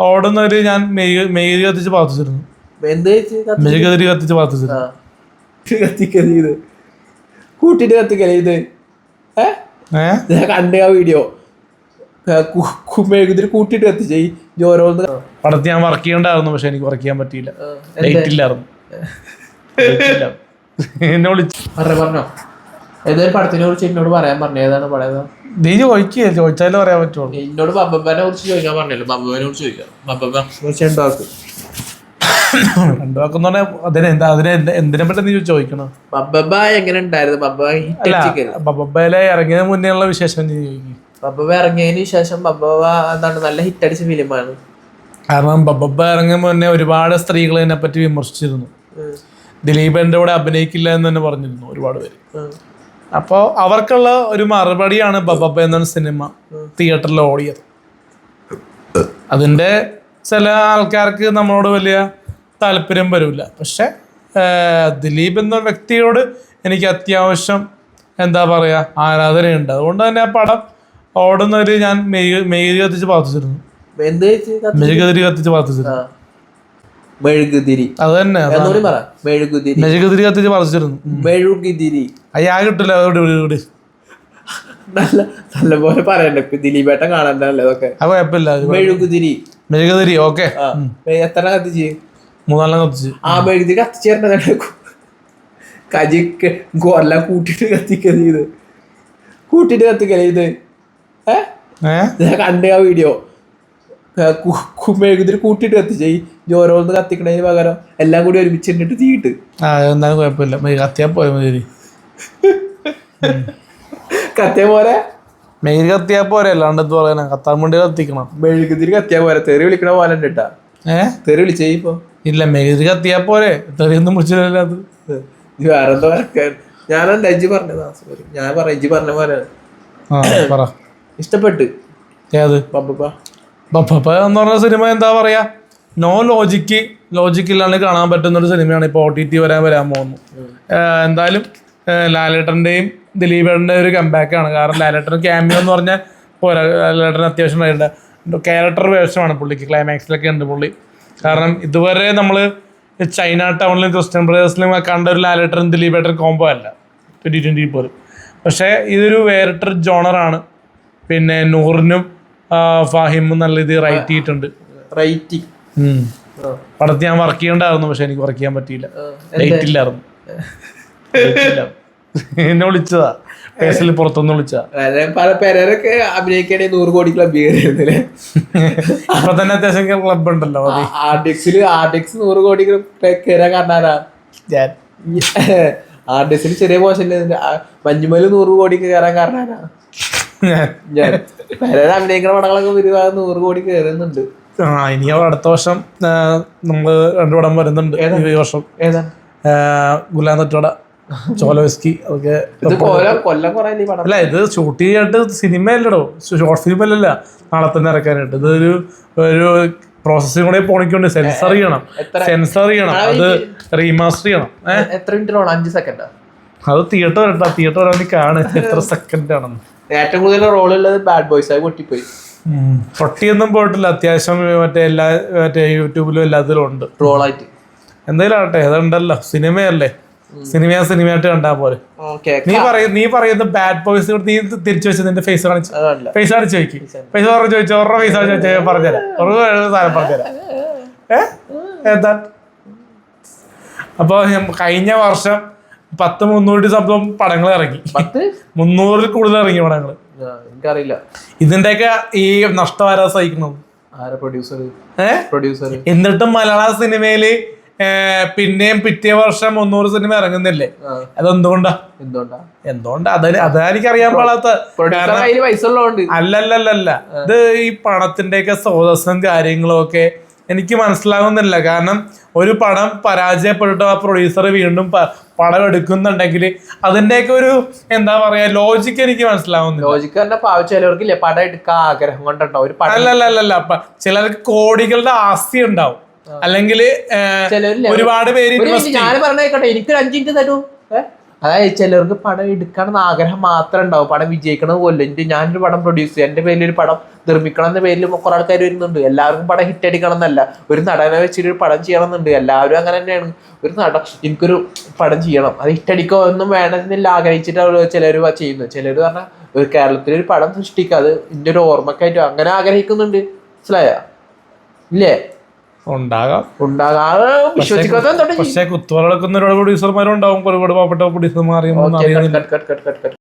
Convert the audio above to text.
ഓടുന്നവര് ഞാൻ മെയിൽ മെഴുക് കത്തിച്ച് പ്രാർത്ഥിച്ചിരുന്നു മെഴുകുതിരി കത്തിച്ച്. പ്രാർത്ഥിച്ചിരുന്നു കൂട്ടിട്ട് കത്തിക്കൽ ഇത്. ഏ? ഏ? ഞാൻ കണ്ട ആ വീഡിയോ. മെഴുകുതിരി കൂട്ടിട്ട് കത്തിച്ച. ജോരോന്ന്. പടത്ത് ഞാൻ വർക്ക് ചെയ്യണ്ടായിരുന്നു പക്ഷെ എനിക്ക് വർക്ക് ചെയ്യാൻ പറ്റിയില്ല. ഇല്ലായിരുന്നു. എന്നെ വിളിച്ചു. പറഞ്ഞോ പറഞ്ഞോ. ഏതൊരു പടത്തിനെ കുറിച്ച് എന്നോട് പറയാൻ പറഞ്ഞു. ഏതാണ് പടം? നീ ചോദിക്കുക ചോദിച്ചാലും പറയാൻ പറ്റുള്ളൂ. എന്നോട് ബബ്ബനെ കുറിച്ച് ചോദിക്കാൻ പറഞ്ഞല്ലോ? ബബ്ബനെ കുറിച്ച് ചോദിക്കാം. കുറിച്ച് പറഞ്ഞാൽ അതിന് എന്താ അതിനെ എന്തിനെ പറ്റി നീ ചോദിക്കണം ബബ്ബ എങ്ങനെ ഉണ്ടായിരുന്നു? ബബ്ബ ബബ്ബയിലെ ഇറങ്ങിയതിന് മുന്നേ ഉള്ള വിശേഷം നീ ചോദിക്കും. ബബ്ബ ഇറങ്ങിയതിന് ശേഷം ബബ്ബ എന്താണ് നല്ല ഹിറ്റ് അടിച്ച ഫിലിമാണ്. കാരണം ബബ്ബ ഇറങ്ങിയ മുന്നേ ഒരുപാട് സ്ത്രീകൾ ഇതിനെ പറ്റി വിമർശിച്ചിരുന്നു ദിലീപ് എന്റെ കൂടെ അഭിനയിക്കില്ല എന്ന് തന്നെ പറഞ്ഞിരുന്നു ഒരുപാട് പേര്. അപ്പോൾ അവർക്കുള്ള ഒരു മറുപടിയാണ് ബബബ എന്നൊരു സിനിമ തിയേറ്ററിൽ ഓടിയത്. അതിന്റെ ചില ആൾക്കാർക്ക് നമ്മളോട് വലിയ താല്പര്യം വരില്ല. പക്ഷെ ദിലീപ് എന്ന വ്യക്തിയോട് എനിക്ക് അത്യാവശ്യം എന്താ പറയുക ആരാധനയുണ്ട്. അതുകൊണ്ട് തന്നെ ആ പടം ഓടുന്നവര് ഞാൻ മെഴുക് കത്തിച്ച് പ്രാർത്ഥിച്ചിരുന്നു മെഴുകുതിരി കത്തിച്ച്? പ്രാർത്ഥിച്ചിരുന്നു. മെഴുകുതിരി അത് തന്നെ മെഴുകുതിരി മെഴുകുതിരി കത്തിച്ച് പ്രാർത്ഥിച്ചിരുന്നു മെഴുകുതിരി അയ്യാ കിട്ടില്ല ഇവിടെ ഇവിടെ നല്ല നല്ല പോലെ പറയണ്ട. ദിലീപേട്ടൻ കാണണ്ടല്ലേ ഇതൊക്കെ? അത് കുഴപ്പമില്ല മെഴുകുതിരി. മെഴുകുതിരി ഓക്കെ. എത്ര കത്തിച്ച്? മൂന്നാലെണ്ണം കത്തിച്ച്. ആ മെഴുകുതിരി കത്തിച്ചേരണ്ട കജിക്ക് കൊല്ല കൂട്ടിട്ട് കത്തിക്കൽ ഇത്? കൂട്ടിട്ട് കത്തിക്കൽ ഇത്? ഏ? ഏ? ഞാൻ കണ്ട ആ വീഡിയോ. മെഴുകുതിരി കൂട്ടിട്ട് കത്തിച്ച. ഈ ജോരോന്ന് കത്തിക്കണതിന് പകരം എല്ലാം കൂടി ഒരുമിച്ചിട്ട് തീയിട്ട്. ആ എന്നാലും കുഴപ്പമില്ല. കത്തിയാ പോയ മെഴുകുതിരി. കത്തിയ പോരെ? മെയിൽ കത്തിയാ പോരെ അല്ലാണ്ട് എന്ത് പറയാനാ? കത്താൻ വേണ്ടി കത്തിക്കണം. മെഴുകുതിരി കത്തിയ പോരെ? തെറി വിളിക്കണ പോലെ ഉണ്ട് കേട്ടാ. ഏ? തെറി വിളിച്ചേ ഇപ്പൊ. ഇല്ല മെഴുകുതിരി കത്തിയാ പോരെ. തെറിയൊന്നും മുടിച്ചില്ല അത്. ഇത് വേറെന്തോ വരക്കാൻ. ഞാനെന്താ എജ്ജി പറഞ്ഞതാ സോറി ഞാൻ പറയാം എജ്ജി പറഞ്ഞ പോലെ. ആ പറ. ഇഷ്ടപ്പെട്ട്. ഏത്? ബബ്ബപ്പ എന്ന് പറഞ്ഞ സിനിമ എന്താ പറയാ? നോ ലോജിക്ക് ലോജിക്കില്ലാണ്ട് കാണാൻ പറ്റുന്ന ഒരു സിനിമയാണ് ഇപ്പോൾ ഒ ടി ടി വരാൻ വരാൻ പോകുന്നു. എന്തായാലും ലാലേട്ടന്റെയും ദിലീപേട്ടന്റെ ഒരു കമ്പാക്കാണ് ആണ്. കാരണം ലാലേട്ടൻ ക്യാമിയോ എന്ന് പറഞ്ഞാൽ പോരാ. ലാലേട്ടൻ അത്യാവശ്യം ഉണ്ടായിട്ടുണ്ട് ക്യാരക്ടർ വേഷമാണ് പുള്ളിക്ക്. ക്ലൈമാക്സിലൊക്കെ ഉണ്ട് പുള്ളി. കാരണം ഇതുവരെ നമ്മൾ ചൈന ടൗണിലും ക്രിസ്ത്യൻ ബ്രദേഴ്സിലും കണ്ട ഒരു ലാലേട്ടൻ ദിലീപേട്ടൻ കോംബോ അല്ല. ട്വന്റി ട്വന്റി പോലും. പക്ഷേ ഇതൊരു വേറിട്ടൊരു ജോണറാണ് പിന്നെ നൂറിനും ഫാഹിമും നല്ല ഇത് റൈറ്റ് ചെയ്തിട്ടുണ്ട്. റൈറ്റ് പടത്തിൽ പടത്ത് ഞാൻ വർക്ക് ചെയ്യണ്ടായിരുന്നു. പക്ഷെ എനിക്ക് വർക്ക് ചെയ്യാൻ പറ്റിയില്ല. ഡേറ്റ് ഇല്ലായിരുന്നു. എന്നെ വിളിച്ചതാ. പേസിൽ പുറത്തുനിന്ന് വിളിച്ചതാ. പല പേരൊക്കെ അഭിനയിക്കണേ നൂറ് കോടി ക്ലബ് കയറിയിരുന്നില്ലേ ഇപ്പൊ തന്നെ അത്യാവശ്യം ക്ലബ് ഉണ്ടല്ലോ ആർഡിക്സിൽ ആർഡിക്സ് നൂറ് കോടി കയറാൻ കാരണാരാ ഞാൻ. ആർഡിക്സിൽ ചെറിയ മോശം മഞ്ഞുമൽ നൂറ് കോടി കയറാൻ കാരണാരാ? ഞാൻ. പെരേര അഭിനയിക്കുന്ന പടങ്ങളൊക്കെ ഒരുപാട് നൂറ് കോടി കയറുന്നുണ്ട് ആ ഇനി അടുത്ത വർഷം നമ്മൾ രണ്ടു പടം വരുന്നുണ്ട്. ഈ വർഷം. ഗുലാം തട്ടോട ചോലവസ്കി അതൊക്കെ അല്ല ഇത് ഷൂട്ട് ചെയ്യാനായിട്ട് സിനിമ അല്ലടോ ഷോർട്ട് ഫിലിം അല്ലല്ല. നാളെ തന്നെ ഇറക്കാനായിട്ട്. ഇതൊരു ഒരു പ്രോസസ്സിംഗ് കൂടെ പോണിക്കൊണ്ട്. സെൻസർ ചെയ്യണം. സെൻസർ ചെയ്യണം. അത് റീമാസ്റ്റർ ചെയ്യണം. എത്ര മിനിറ്റ് അഞ്ച് സെക്കൻഡ് അത് തിയേറ്റർ കേട്ടോ തിയേറ്റർ വരാൻ നീ കാണ്. എത്ര സെക്കൻഡ് ആണെന്ന്. ഏറ്റവും കൂടുതൽ റോൾ ഉള്ളത് ബാഡ് ബോയ്സ് ആയി പൊട്ടിപ്പോയി. പൊട്ടിയൊന്നും പോയിട്ടില്ല. അത്യാവശ്യം മറ്റേ എല്ലാ മറ്റേ യൂട്യൂബിലും എല്ലാത്തിലും ഉണ്ട്. ട്രോളായിട്ട് എന്തായാലും ആട്ടെ അതുണ്ടല്ലോ. സിനിമയല്ലേ. സിനിമ സിനിമയായിട്ട് കണ്ടാ പോലെ നീ പറയ നീ പറയുന്ന ബാഡ് ബോയ്സ് നീ തിരിച്ചു വെച്ച് നിന്റെ ഫേസ് കാണിച്ചു. ഫേസ് കാണിച്ച് ചോദിക്കും. ഫേസ് പറഞ്ഞു ചോദിച്ചു ഒറ ഫേസ് ചോദിച്ചു പറഞ്ഞുതരാം. ഒരു സാധനം പറഞ്ഞുതരാം. ഏഹ് എന്താ? അപ്പൊ കഴിഞ്ഞ വർഷം പത്ത് മുന്നൂറ്റി സംഭവം പടങ്ങൾ ഇറങ്ങി. മുന്നൂറിൽ കൂടുതൽ ഇറങ്ങി പടങ്ങൾ. എനിക്കറിയില്ല. ഇതിന്റെയൊക്കെ ഈ നഷ്ടം ആരാ സഹിക്കുന്നത് എന്നിട്ടും മലയാള സിനിമയിൽ പിന്നെയും പിറ്റേ വർഷം മുന്നൂറ് സിനിമ ഇറങ്ങുന്നില്ലേ? അതെന്തുകൊണ്ടാ? എന്തുകൊണ്ടാ? എന്തുകൊണ്ടാ? അത് അതായിരിക്കും അറിയാൻ പാടാത്ത അല്ലല്ലല്ല ഇത് ഈ പണത്തിന്റെയൊക്കെ സ്രോതസ്സും കാര്യങ്ങളും ഒക്കെ എനിക്ക് മനസ്സിലാകുന്നില്ല കാരണം ഒരു പടം പരാജയപ്പെട്ടിട്ട് ആ പ്രൊഡ്യൂസർ വീണ്ടും പടം എടുക്കുന്നുണ്ടെങ്കിൽ അതിന്റെയൊക്കെ ഒരു എന്താ പറയാ ലോജിക്ക് എനിക്ക് മനസ്സിലാവുന്നില്ല. ലോജിക്ക് തന്നെ പാവ ചിലവർക്കില്ലേ പടം എടുക്കാൻ ആഗ്രഹം കൊണ്ടുണ്ടാവും. ഒരു പടം അല്ലല്ലല്ല ചിലർക്ക് കോടികളുടെ ആസ്തി ഉണ്ടാവും. അല്ലെങ്കിൽ ഒരുപാട് പേര് ഞാൻ പറഞ്ഞേക്കട്ടെ എനിക്കൊരു അഞ്ച് മിനിറ്റ് തരൂ. അതായത് ചിലർക്ക് പടം എടുക്കണം ആഗ്രഹം മാത്രം ഉണ്ടാവും. പടം വിജയിക്കണം പോലെ എന്റെ ഞാനൊരു പടം പ്രൊഡ്യൂസ് ചെയ്യും. എന്റെ പേരിൽ ഒരു പടം നിർമ്മിക്കണം എന്ന പേരിൽ കുറെ ആൾക്കാർ വരുന്നുണ്ട്. എല്ലാവർക്കും പടം ഹിറ്റ് അടിക്കണം എന്നല്ല ഒരു നടനെ വെച്ചിട്ട് ഒരു പടം ചെയ്യണം എന്നുണ്ട് എല്ലാവരും അങ്ങനെ തന്നെയാണ്. ഒരു നട എനിക്കൊരു പടം ചെയ്യണം. അത് ഹിറ്റടിക്കോ ഒന്നും വേണമെന്നില്ല ആഗ്രഹിച്ചിട്ട് ചിലർ ചെയ്യുന്നു ചിലർ പറഞ്ഞാൽ ഒരു കേരളത്തിൽ ഒരു പടം സൃഷ്ടിക്കുക അത് എന്റെ ഒരു ഓർമ്മക്കായിട്ടും. അങ്ങനെ ആഗ്രഹിക്കുന്നുണ്ട്. മനസ്സിലായ? ഇല്ലേ? ഉണ്ടാകാം. പക്ഷെ കുത്തുവളക്കുന്ന ഒരുപാട് പ്രൊഡ്യൂസർമാരും ഉണ്ടാവും. ഒരുപാട് പാവപ്പെട്ട പ്രൊഡ്യൂസർമാർ